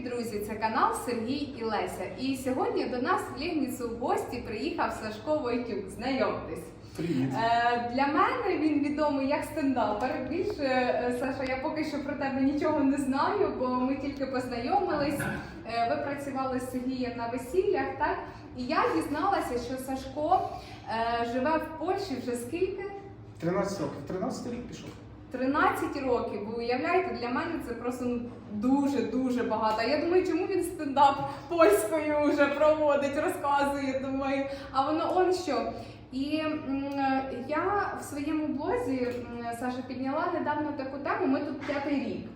друзі! Це канал Сергій і Леся. І сьогодні до нас в Лігніцу в гості приїхав Сашко Войтюк. Знайомтесь. Привіт. Е, для мене він відомий як стендапер. Більше е, Саша, я поки що про тебе нічого не знаю, бо ми тільки познайомились. Е, ви працювали з Сергієм на весіллях, так? І я дізналася, що Сашко е, живе в Польщі вже скільки? 13 років. 13 рік пішов. 13 років. Ви уявляєте, для мене це просто ну, дуже дуже багато. Я думаю, чому він стендап польською вже проводить, розказує. Думаю, а воно он що. І я в своєму блозі Саша підняла недавно таку тему. Ми тут п'ятий рік.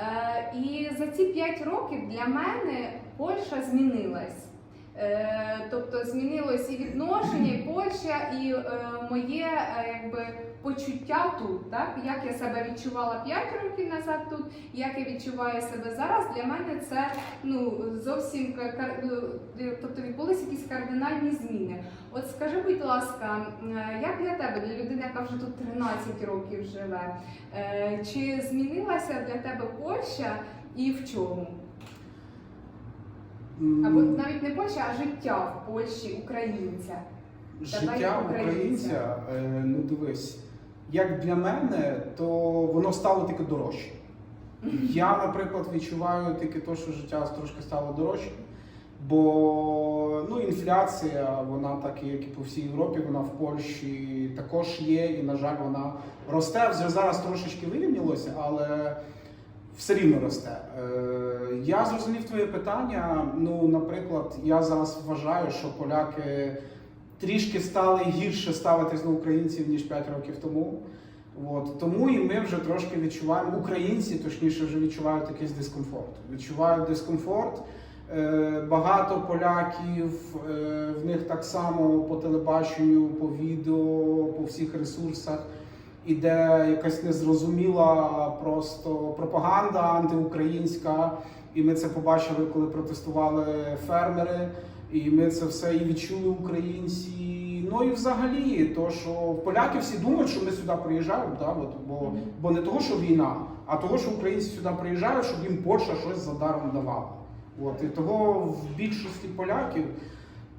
Е, і за ці 5 років для мене Польща змінилась. Е, тобто змінилось і відношення, і Польща, і е, моє якби почуття тут, так як я себе відчувала 5 років назад тут, як я відчуваю себе зараз. Для мене це ну зовсім ну, е, тобто відбулися якісь кардинальні зміни. От скажи, будь ласка, е, як для тебе, для людини, яка вже тут 13 років живе, е, чи змінилася для тебе Польща і в чому? Або навіть не Польща, а життя в Польщі українця. Життя українця, ну дивись, як для мене, то воно стало тільки дорожче. Я, наприклад, відчуваю тільки те, що життя трошки стало дорожче. Бо ну, інфляція, вона так як і по всій Європі, вона в Польщі також є, і, на жаль, вона росте. Вже зараз трошечки вирівнялося, але все рівно росте. Е, я зрозумів твоє питання. Ну, наприклад, я зараз вважаю, що поляки трішки стали гірше ставитись до українців ніж 5 років тому. От тому і ми вже трошки відчуваємо, українці точніше вже відчувають якийсь дискомфорт. Відчувають дискомфорт. Е, Багато поляків е, в них так само по телебаченню, по відео, по всіх ресурсах іде якась незрозуміла просто пропаганда антиукраїнська. І ми це побачили, коли протестували фермери. І ми це все і відчули українці. Ну і взагалі, то що поляки всі думають, що ми сюди приїжджаємо, да, от, бо, бо не того, що війна, а того, що українці сюди приїжджають, щоб їм Польща щось за даром давала. От, і того в більшості поляків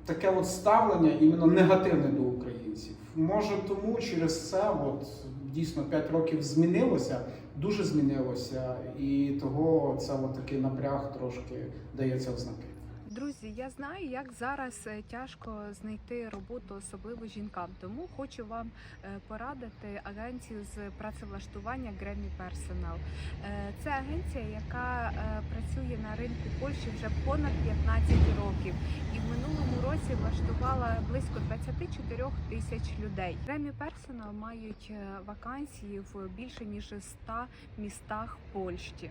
таке от ставлення іменно негативне до українців. Може тому через це от, дійсно 5 років змінилося, дуже змінилося, і того це от такий напряг трошки дається в. Друзі, я знаю, як зараз е, тяжко знайти роботу, особливо жінкам. Тому хочу вам е, порадити агенцію з працевлаштування Grammy Personal. Е, Це агенція, яка працює на ринку Польщі вже понад 15 років, і в минулому році влаштувала близько 24 тисяч людей. Grammy Personal мають вакансії в більше ніж 100 містах Польщі.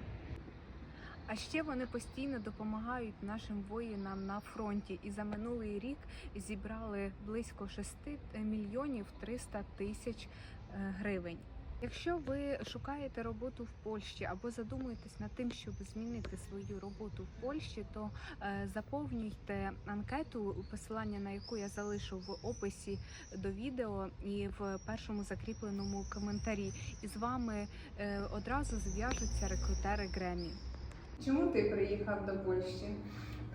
А ще вони постійно допомагають нашим воїнам на фронті. І за минулий рік зібрали близько 6 мільйонів 300 тисяч е, гривень. Якщо ви шукаєте роботу в Польщі або задумуєтесь над тим, щоб змінити свою роботу в Польщі, то е, заповнюйте анкету, посилання на яку я залишу в описі до відео і в першому закріпленому коментарі. І з вами е, одразу зв'яжуться рекрутери Гремі. Чому ти приїхав до Польщі?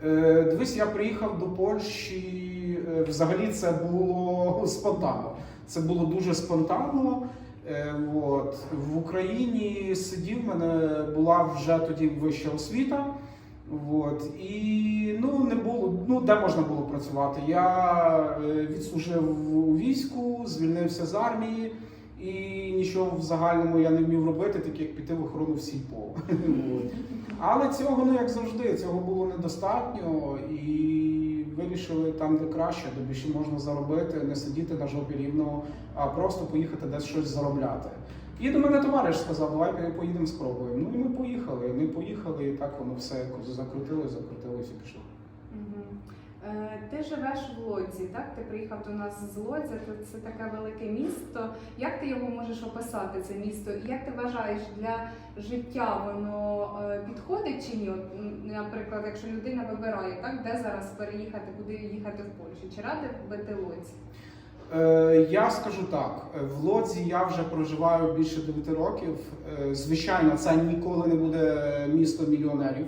Е, Дивись, я приїхав до Польщі. е, Взагалі це було спонтанно. Це було дуже спонтанно. Е, От. В Україні сидів, в мене була вже тоді вища освіта. От. І ну, не було, ну, де можна було працювати. Я е, відслужив у війську, звільнився з армії. І нічого в загальному я не вмів робити, так як піти в охорону в сільпо. От. Але цього, ну як завжди, цього було недостатньо, і вирішили там, де краще, де більше можна заробити, не сидіти на жопі рівно, а просто поїхати десь щось заробляти. І до мене товариш сказав, давай поїдемо спробуємо. Ну і ми поїхали. Ми поїхали, і так воно все закрутилось, закрутилось і пішло. Е, Ти живеш в Лодзі, так? Ти приїхав до нас з Лодзя, це таке велике місто. Як ти його можеш описати, це місто? І як ти вважаєш, для життя воно е, підходить чи ні? От, наприклад, якщо людина вибирає, так, де зараз переїхати, куди їхати в Польщу? Чи радив би ти Лодзі? Е, я скажу так: в Лодзі я вже проживаю більше 9 років. Е, звичайно, це ніколи не буде місто мільйонерів.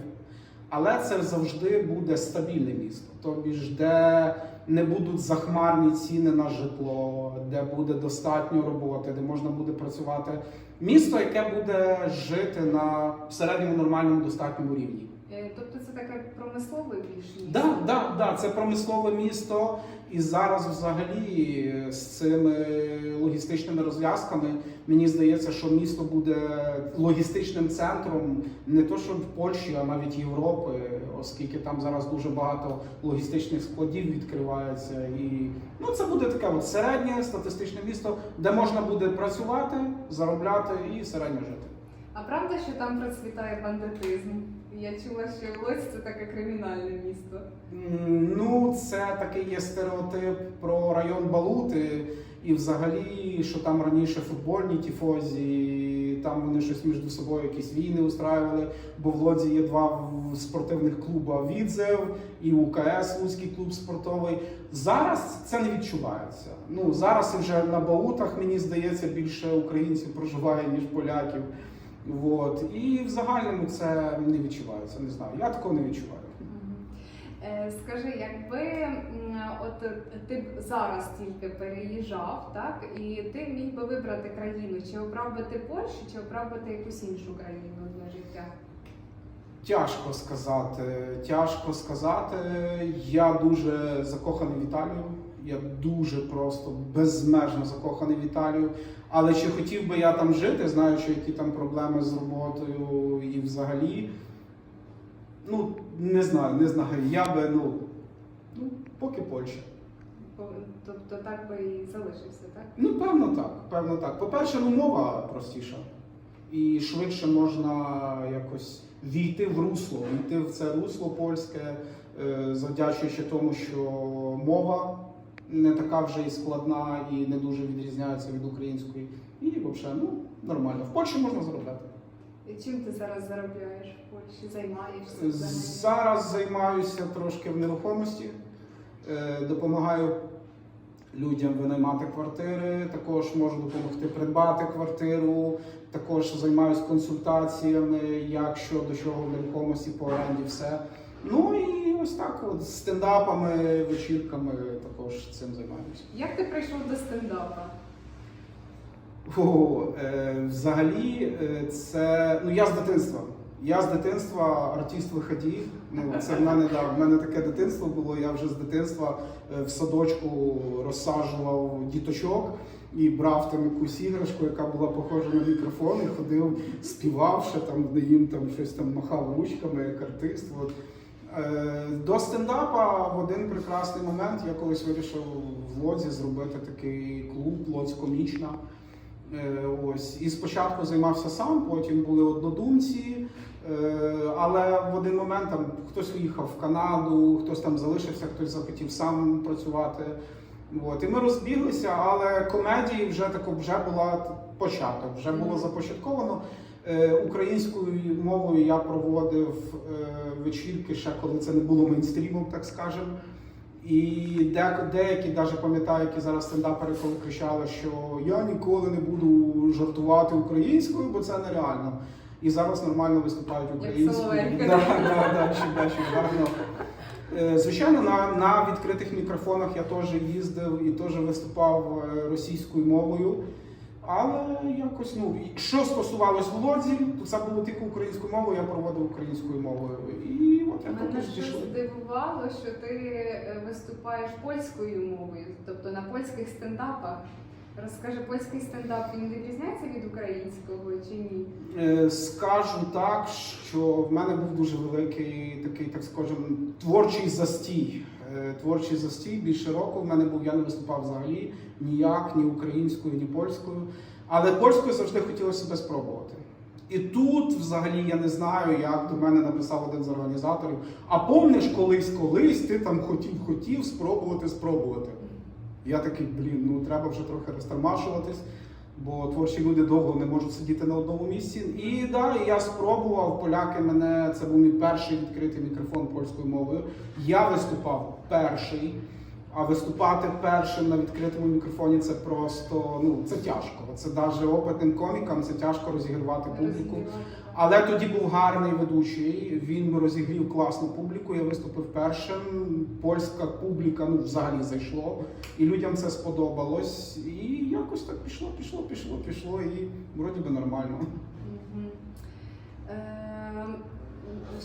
Але це завжди буде стабільне місто. Тобі ж, де не будуть захмарні ціни на житло, де буде достатньо роботи, де можна буде працювати. Місто, яке буде жити на середньому нормальному достатньому рівні. Е, таке промислове більш? Да, да, да, це промислове місто. І зараз, взагалі, з цими логістичними розв'язками, мені здається, що місто буде логістичним центром не то, що в Польщі, а навіть Європи, оскільки там зараз дуже багато логістичних складів відкривається. І ну, це буде таке от середнє статистичне місто, де можна буде працювати, заробляти і середньо жити. А правда, що там процвітає бандитизм? Я чула, що Лодзь це таке кримінальне місто. Ну, це такий є стереотип про район Балути, і взагалі, що там раніше футбольні тіфозі, там вони щось між собою якісь війни устраювали, бо в Лодзі є два спортивних клуба Відзев і УКС Луцький клуб спортовий. Зараз це не відчувається. Ну зараз вже на Баутах, мені здається, більше українців проживає, ніж поляків. От. І в загальному це не відчувається. Не знаю. Я такого не відчуваю. Е, Скажи, якби от ти б зараз тільки переїжджав, так і ти міг би вибрати країну, чи обрав би ти Польщу, чи обрав би ти якусь іншу країну для життя? Тяжко сказати. Тяжко сказати. Я дуже закоханий в Італію. Я дуже просто безмежно закоханий в Італію. Але чи хотів би я там жити, знаючи, які там проблеми з роботою і взагалі. Ну, не знаю, не знаю. Я би, ну, ну поки Польща. Тобто так би і залишився, так? Ну, певно, так. Певно, так. По-перше, ну, мова простіша. І швидше можна якось війти в русло, війти в це русло польське, е, завдячуючи тому, що мова не така вже і складна і не дуже відрізняється від української. І взагалі, ну, нормально. В Польщі можна заробляти. І чим ти зараз заробляєш в Польщі? Займаєшся? Зараз займаюся трошки в нерухомості, е, допомагаю людям винаймати квартири, також можу допомогти придбати квартиру, також займаюся консультаціями, як що до чого в нерухомості по оренді, все. Ну і ось так, от з стендапами, вечірками також цим займаюся. Як ти прийшов до стендапа? О, е, взагалі, е, це ну я з дитинства. Я з дитинства артист виході. Ну це в мене да, в мене таке дитинство було. Я вже з дитинства е, в садочку розсаджував діточок і брав там якусь іграшку, яка була похожа на мікрофон, і ходив, співав, ще там де їм там щось там махав ручками, як артист. От. Е, До стендапа в один прекрасний момент я колись вирішив в Лодзі зробити такий клуб Лодзь комічна. Е, Ось і спочатку займався сам, потім були однодумці. Е, Але в один момент там хтось уїхав в Канаду, хтось там залишився, хтось захотів сам працювати. От. І ми розбіглися, але комедії вже тако вже була початок, вже було започатковано. Е, Українською мовою я проводив е, вечірки ще коли це не було мейнстрімом, так скажемо. І деякі навіть пам'ятаю, які зараз стендапери коли кричали, що я ніколи не буду жартувати українською, бо це нереально. І зараз нормально виступають українською. Соловейко. Да, да, да, чи гарно. Е, Звичайно, на, на відкритих мікрофонах я теж їздив і теж виступав російською мовою. Але якось, ну, що стосувалось в Лодзі, то це було тільки українською мовою, я проводив українською мовою. І от я Мене також дійшов. здивувало, що ти е, виступаєш польською мовою, тобто на польських стендапах. Розкажи, польський стендап він відрізняється від українського чи ні? Е, Скажу так, що в мене був дуже великий такий, так скажемо, творчий застій. Е, Творчий застій більше року в мене був, я не виступав взагалі ніяк, ні українською, ні польською. Але польською завжди хотілося себе спробувати. І тут, взагалі, я не знаю, як до мене написав один з організаторів. А помниш, колись, колись ти там хотів, хотів спробувати, спробувати. Я такий, блін, ну треба вже трохи розтормашуватись, бо творчі люди довго не можуть сидіти на одному місці. І да, я спробував. Поляки мене це був мій перший відкритий мікрофон польською мовою. Я виступав перший. А виступати першим на відкритому мікрофоні це просто ну це тяжко. Це навіть опитним комікам це тяжко розігрівати публіку. Але тоді був гарний ведучий. Він розігрів класну публіку. Я виступив першим. Польська публіка ну взагалі зайшло, і людям це сподобалось. І якось так пішло, пішло, пішло, пішло, і вроді би нормально. Ем,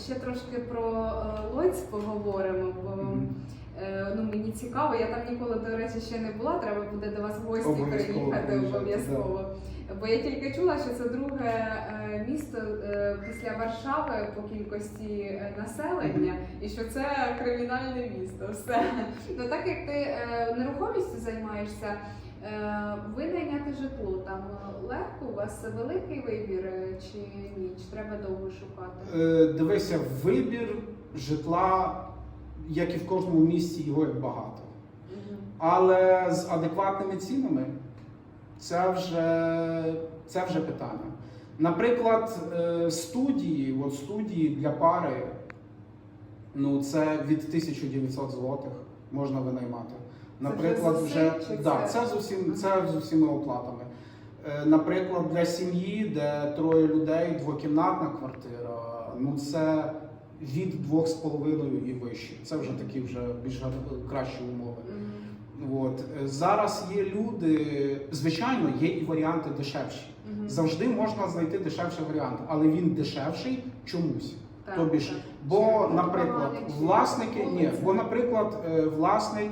Ще трошки про е, Лодзь поговоримо, бо е, ну, мені цікаво, я там ніколи, до речі, ще не була, треба буде до вас в гості приїхати обов'язково. Бо я тільки чула, що це друге е, місто е, після Варшави по кількості е, населення, і що це кримінальне місто. Все. Ну так як ти е, нерухомістю займаєшся, е, винайняти житло там е, легко, у вас великий вибір е, чи ні? Чи треба довго шукати? Е, Дивися, вибір житла, як і в кожному місті, його як багато. Але з адекватними цінами це вже, це вже питання. Наприклад, е, студії, от студії для пари, ну це від 1900 злотих можна винаймати. Наприклад, вже вже все, да, це- це з усім, це з усіма оплатами. Е, Наприклад, для сім'ї, де троє людей, двокімнатна квартира, ну це від 2,5 і вище. Це вже такі вже більш кращі умови. От зараз є люди, звичайно, є і варіанти дешевші. Мгм. Завжди можна знайти дешевший варіант, але він дешевший чомусь. Так, Тобі ж, бо, наприклад, власники, ні, бо, наприклад, власник,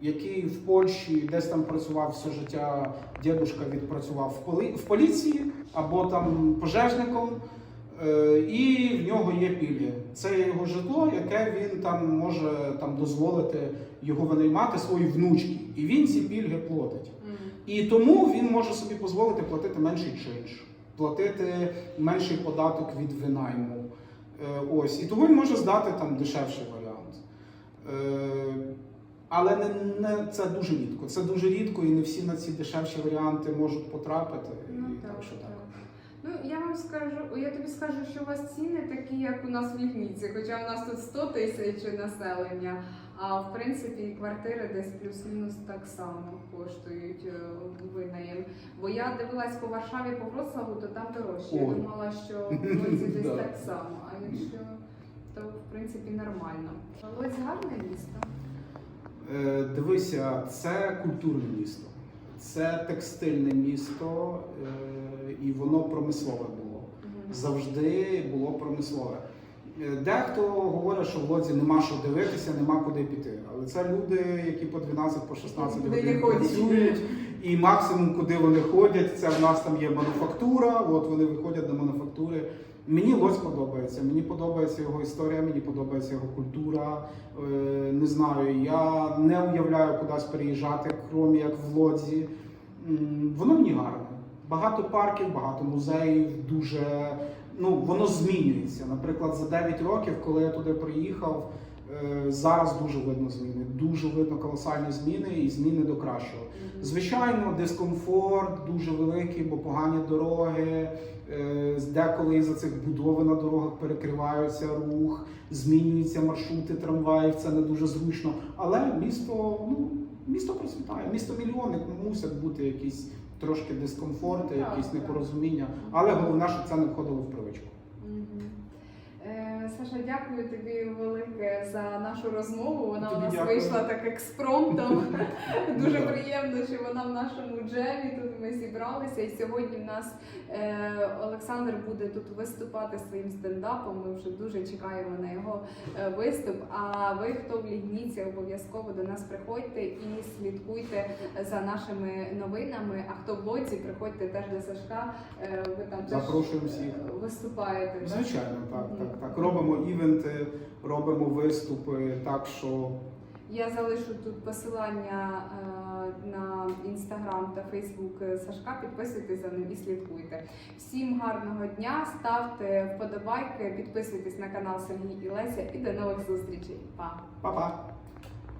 який в Польщі десь там працював все життя, дідушка відпрацював в поли- в поліції або там пожежником. Е, І в нього є пільги. Це його житло, яке він там може там дозволити його винаймати своїй внучці, і він ці пільги платить. Мгм. І тому він може собі дозволити платити менший чинш, платити менший податок від винайму. Е, Ось. І тому він може здати там дешевший варіант. Е, Але не, не, це дуже рідко. Це дуже рідко, і не всі на ці дешевші варіанти можуть потрапити. Ну, і так, так що так. Ну, я вам скажу, я тобі скажу, що у вас ціни такі, як у нас в Лігніці, хоча у нас тут 100 тисяч населення, а в принципі квартири десь плюс-мінус так само коштують е, винаєм. Бо я дивилась по Варшаві, по Вроцлаву, то там дорожче. Я Ой. думала, що в Лодзі десь Да. так само, а якщо то в принципі нормально. Лодзь гарне місто. Е, Дивися, це культурне місто, це текстильне місто, е, і воно промислове було. Завжди було промислове. Е, Дехто говорить, що в Лодзі нема що дивитися, нема куди піти. Але це люди, які по 12 по 16 Куди годин працюють, і максимум, куди вони ходять, це в нас там є мануфактура. От вони виходять на мануфактури. Мені Лодзь подобається. Мені подобається його історія, мені подобається його культура. Е, Не знаю, я не уявляю кудись переїжджати, крім як в Лодзі. Воно мені гарне. Багато парків, багато музеїв, дуже ну воно змінюється. Наприклад, за 9 років, коли я туди приїхав, е, зараз дуже видно зміни. Дуже видно колосальні зміни і зміни до кращого. Звичайно, дискомфорт дуже великий, бо погані дороги. Е, Деколи із-за цих будови на дорогах перекриваються рух, змінюються маршрути трамваїв. Це не дуже зручно. Але місто, ну місто процвітає. Місто мільйонник, ну мусять бути якісь трошки дискомфорти, так, якісь так. непорозуміння. Але головне, щоб це не входило в привичку. Е, Саша, дякую тобі велике за нашу розмову. Вона Тобі у нас дякую. вийшла так експромтом. Дуже Ну, приємно, що вона в нашому джемі. Тут ми зібралися. І сьогодні в нас е, Олександр буде тут виступати своїм стендапом. Ми вже дуже чекаємо на його е, виступ. А ви, хто в Лігніці, обов'язково до нас приходьте і слідкуйте за нашими новинами. А хто в Лодзі, приходьте теж до Сашка. Е, ви там теж всіх. виступаєте. так? Звичайно, так, так, так. Робимо івенти, робимо виступи, так що Я залишу тут посилання е, на інстаграм та фейсбук Сашка. Підписуйтесь за ним і слідкуйте. Всім гарного дня, ставте вподобайки, підписуйтесь на канал Сергій і Леся і до нових зустрічей. Па! па-па!